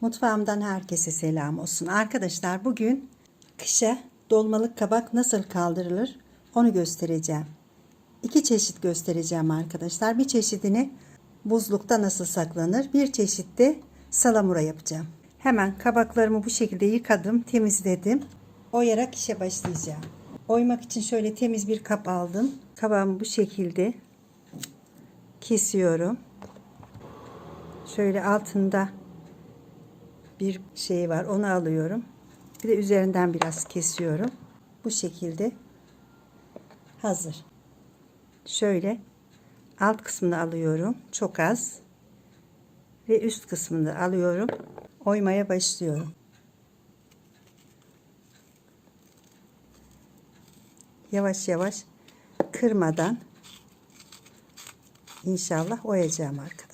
Mutfağımdan herkese selam olsun. Arkadaşlar bugün kışa dolmalık kabak nasıl kaldırılır onu göstereceğim. İki çeşit göstereceğim arkadaşlar. Bir çeşidini buzlukta nasıl saklanır, bir çeşit de salamura yapacağım. Hemen kabaklarımı bu şekilde yıkadım, temizledim. Oyarak işe başlayacağım. Oymak için şöyle temiz bir kap aldım. Kabağımı bu şekilde kesiyorum. Şöyle altında bir şey var onu alıyorum. Bir de üzerinden biraz kesiyorum. Bu şekilde hazır. Şöyle alt kısmını alıyorum. Çok az. Ve üst kısmını alıyorum. Oymaya başlıyorum. Yavaş yavaş kırmadan inşallah oyacağım arkadaşlar.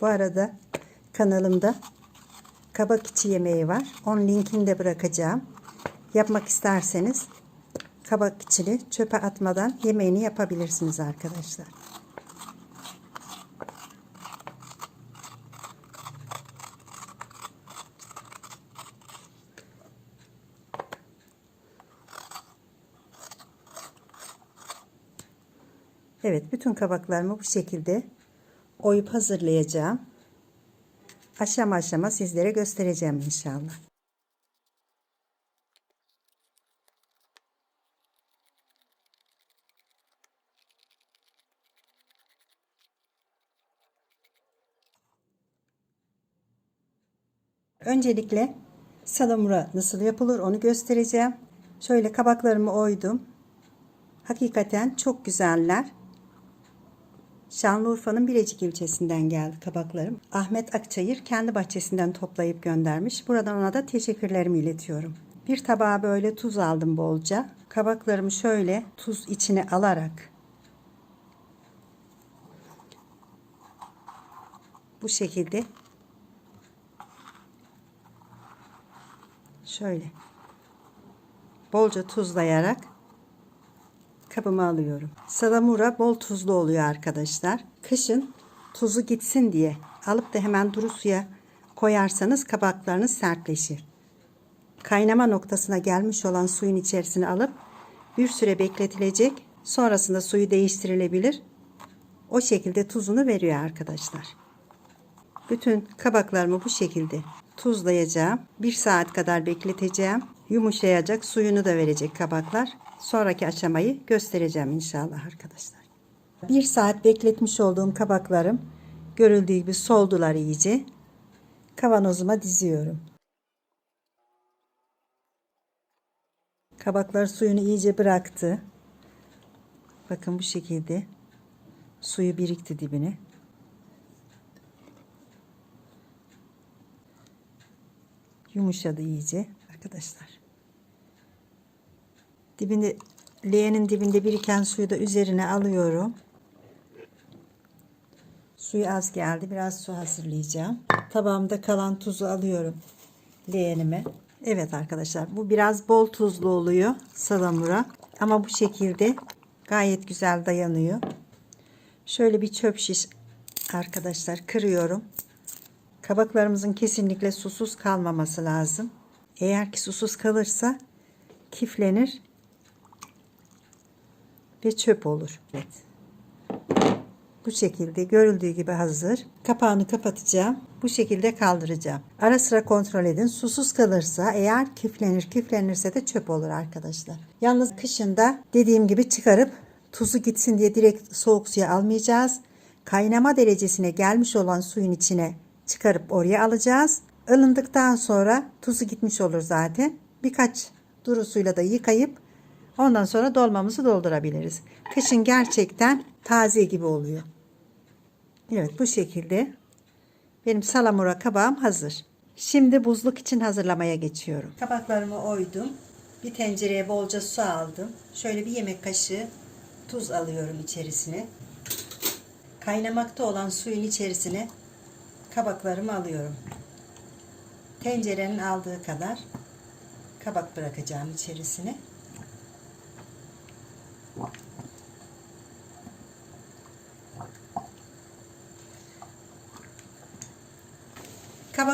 Bu arada kanalımda kabak içi yemeği var. Onun linkini de bırakacağım. Yapmak isterseniz kabak içini çöpe atmadan yemeğini yapabilirsiniz arkadaşlar. Evet bütün kabaklarımı bu şekilde oyup hazırlayacağım. Aşama aşama sizlere göstereceğim inşallah. Öncelikle salamura nasıl yapılır onu göstereceğim. Şöyle kabaklarımı oydum. Hakikaten çok güzeller. Şanlıurfa'nın Birecik ilçesinden geldi kabaklarım. Ahmet Akçayır kendi bahçesinden toplayıp göndermiş. Buradan ona da teşekkürlerimi iletiyorum. Bir tabağa böyle tuz aldım bolca. Kabaklarımı şöyle tuz içine alarak bu şekilde şöyle bolca tuzlayarak kabıma alıyorum. Salamura bol tuzlu oluyor arkadaşlar. Kışın tuzu gitsin diye alıp da hemen duru suya koyarsanız kabaklarınız sertleşir. Kaynama noktasına gelmiş olan suyun içerisine alıp bir süre bekletilecek. Sonrasında suyu değiştirilebilir. O şekilde tuzunu veriyor arkadaşlar. Bütün kabaklarımı bu şekilde tuzlayacağım. Bir saat kadar bekleteceğim. Yumuşayacak suyunu da verecek kabaklar. Sonraki aşamayı göstereceğim inşallah arkadaşlar. Bir saat bekletmiş olduğum kabaklarım görüldüğü gibi soldular iyice. Kavanozuma diziyorum. Kabaklar suyunu iyice bıraktı. Bakın bu şekilde suyu birikti dibine. Yumuşadı iyice arkadaşlar. Dibinde leğenin dibinde biriken suyu da üzerine alıyorum. Suyu az geldi. Biraz su hazırlayacağım. Tabağımda kalan tuzu alıyorum leğenime. Evet arkadaşlar bu biraz bol tuzlu oluyor salamura. Ama bu şekilde gayet güzel dayanıyor. Şöyle bir çöp şiş arkadaşlar kırıyorum. Kabaklarımızın kesinlikle susuz kalmaması lazım. Eğer ki susuz kalırsa kiflenir ve çöp olur. Evet. Bu şekilde görüldüğü gibi hazır. Kapağını kapatacağım. Bu şekilde kaldıracağım. Ara sıra kontrol edin. Susuz kalırsa eğer küflenir küflenirse de çöp olur arkadaşlar. Yalnız kışında dediğim gibi çıkarıp tuzu gitsin diye direkt soğuk suya almayacağız. Kaynama derecesine gelmiş olan suyun içine çıkarıp oraya alacağız. Ilındıktan sonra tuzu gitmiş olur zaten. Birkaç duru suyla da yıkayıp ondan sonra dolmamızı doldurabiliriz. Kışın gerçekten taze gibi oluyor. Evet bu şekilde benim salamura kabağım hazır. Şimdi buzluk için hazırlamaya geçiyorum. Kabaklarımı oydum. Bir tencereye bolca su aldım. Şöyle bir yemek kaşığı tuz alıyorum içerisine. Kaynamakta olan suyun içerisine kabaklarımı alıyorum. Tencerenin aldığı kadar kabak bırakacağım içerisine.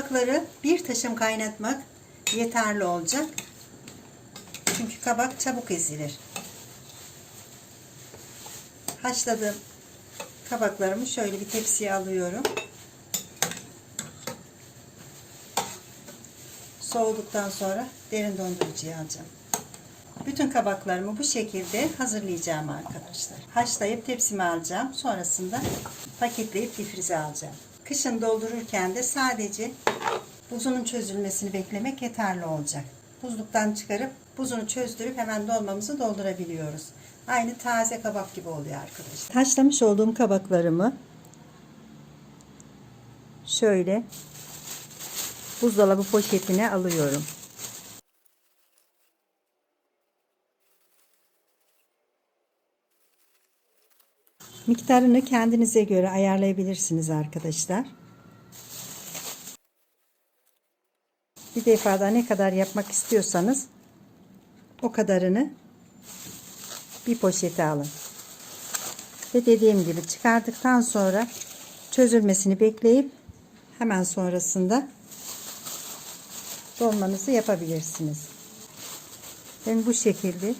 Kabakları bir taşım kaynatmak yeterli olacak. Çünkü kabak çabuk ezilir. Haşladığım kabaklarımı şöyle bir tepsiye alıyorum. Soğuduktan sonra derin dondurucuya alacağım. Bütün kabaklarımı bu şekilde hazırlayacağım arkadaşlar. Haşlayıp tepsime alacağım. Sonrasında paketleyip difrize alacağım. Kışın doldururken de sadece buzunun çözülmesini beklemek yeterli olacak. Buzluktan çıkarıp buzunu çözdürüp hemen dolmamızı doldurabiliyoruz. Aynı taze kabak gibi oluyor arkadaşlar. Haşlamış olduğum kabaklarımı şöyle buzdolabı poşetine alıyorum. Miktarını kendinize göre ayarlayabilirsiniz arkadaşlar. Bir defada ne kadar yapmak istiyorsanız o kadarını bir poşete alın. Ve dediğim gibi çıkardıktan sonra çözülmesini bekleyip hemen sonrasında dolmanızı yapabilirsiniz. Ben bu şekilde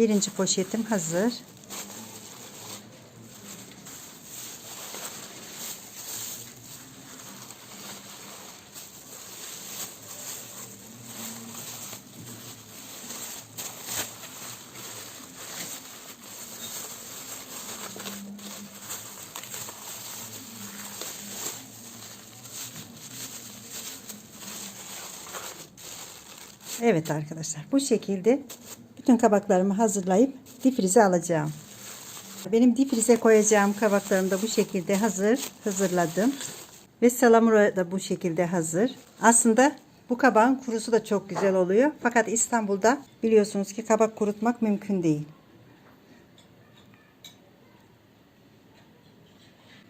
birinci poşetim hazır. Evet arkadaşlar bu şekilde bütün kabaklarımı hazırlayıp difrize alacağım. Benim difrize koyacağım kabaklarım da bu şekilde hazır hazırladım. Ve salamura da bu şekilde hazır. Aslında bu kabağın kurusu da çok güzel oluyor. Fakat İstanbul'da biliyorsunuz ki kabak kurutmak mümkün değil.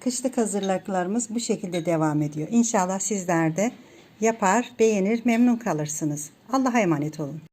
Kışlık hazırlıklarımız bu şekilde devam ediyor. İnşallah sizler de yapar, beğenir, memnun kalırsınız. Allah'a emanet olun.